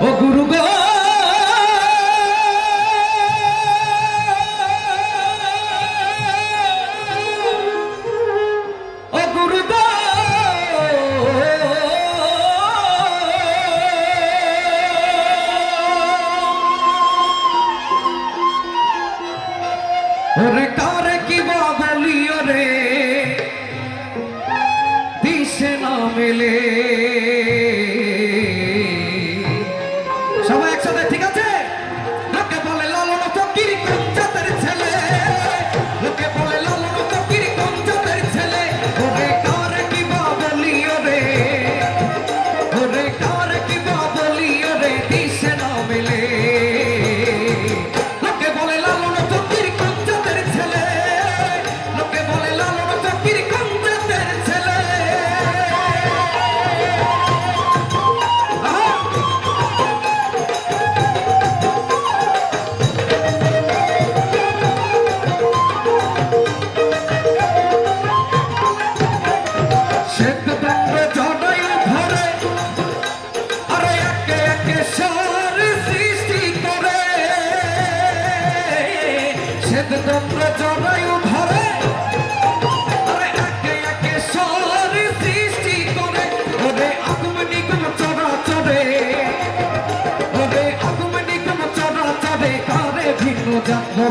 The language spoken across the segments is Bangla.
ও গুরু গো। ওরে কারে কি বলিও রে? দিশে না মেলে।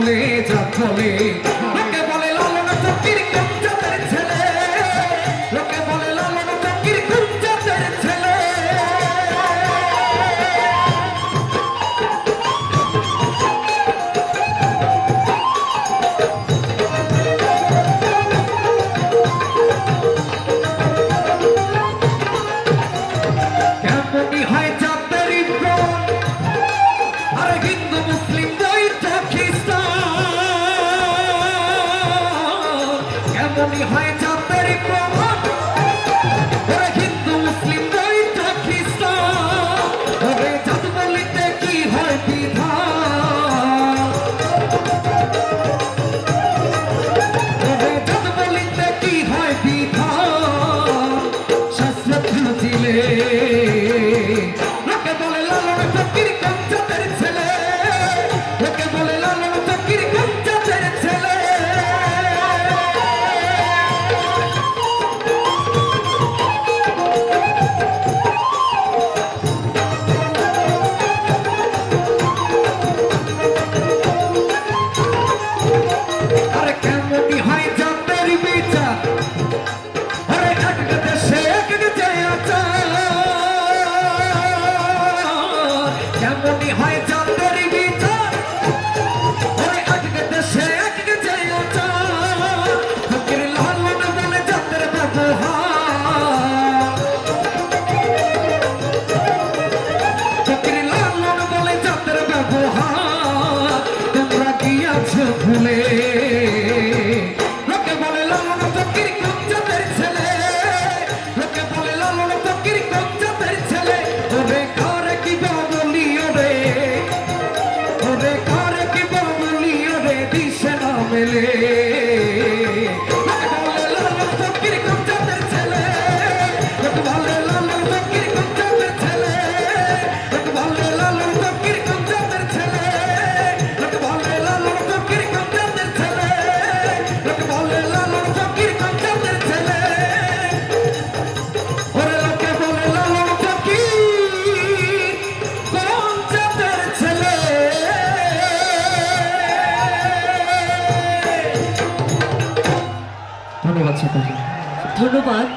চলে যা চলে তুমি হয়তো আশা করি। ধন্যবাদ।